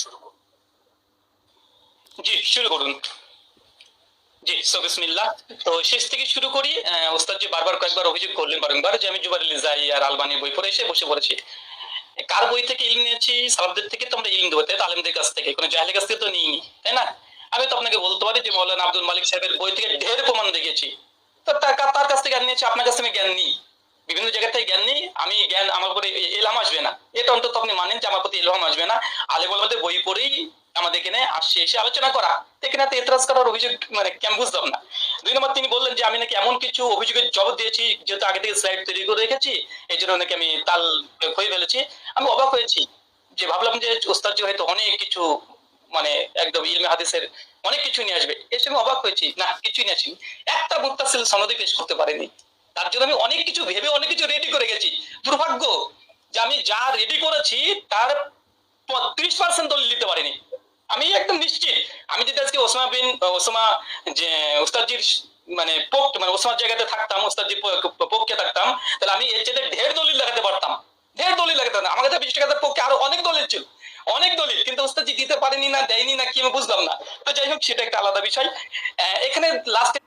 শুরু করুন। জি, শুরু করুন। জি তো শেষ থেকে শুরু করি ওস্তাদ জি বারবার কয়েকবার অভিযোগ করলেন বারংবার যে আমি আর বই পড়ে এসে বসে পড়েছি। কার বই থেকে ইলম নিয়েছি? সালাফদের থেকে তোমরা ইলম দেবো, তাই আলেমদের কাছ থেকে। কোনো জাহেলের কাছ থেকে তো নিইনি, তাই না? আমি তো আপনাকে বলতে পারি যে মৌলানা আব্দুল মালিক সাহেবের বই থেকে ঢের প্রমাণ দেখেছি তো তার তার কাছ থেকে জ্ঞান নিয়েছি, আপনার কাছ থেকে জ্ঞান নিই। বিভিন্ন জায়গা থেকে জ্ঞান নিই। আমি জ্ঞান, আমার উপরে এলাম আসবে না। এটা অন্তত আপনি মানেন যে আমার প্রতি এলহাম আসবে না। আলেম আমাদের বই পড়েই আমাদের এখানে আসছে, এসে আলোচনা করা। এখানে তো এতরাজ করার অভিযোগ মানে কেমন বুঝতাম না। দুই নম্বর তিনি বললেন যে আমি নাকি এমন কিছু অভিযোগের জবাব দিয়েছি, যেহেতু আগে থেকে স্লাইড তৈরি করে রেখেছি, এই জন্য নাকি আমি তাল হয়ে ফেলেছি। আমি অবাক হয়েছি যে ভাবলাম যে ওস্তাদজি হয়তো অনেক কিছু মানে একদম ইলমে হাদিসের অনেক কিছু নিয়ে আসবে। এসে আমি অবাক হয়েছি, না, কিছুই নিয়ে আসেনি। একটা মুক্তাসিল সনদে পেশ করতে পারেনি। তার জন্য আমি অনেক কিছু ভেবে, অনেক কিছু রেডি করে গেছি দুর্ভাগ্য যে আমি যা রেডি করেছি, তার ত্রিশ পার্সেন্ট দলিল দিতে পারিনি। আমি একদম নিশ্চিত। আমি যদি আজকে ওসমা বিন ওসমা যে ওস্তাদজির মানে পোক মানে ওসমার জায়গাতে থাকতাম, ওস্তাদজির পক্ষে থাকতাম, তাহলে আমি এর চেয়ে ঢের দলিল লাগাতে পারতাম। ঢের দলিল লাগাতে পারতাম। আমার কাছে বিশ টাকাতে পক্ষে আরও অনেক দলিল ছিল। অনেক দলিল, কিন্তু ওস্তাদজি দিতে পারেনি না, দেয়নি না, কি আমি বুঝলাম না। তো যাই হোক, সেটা একটা আলাদা বিষয়। এখানে লাস্টে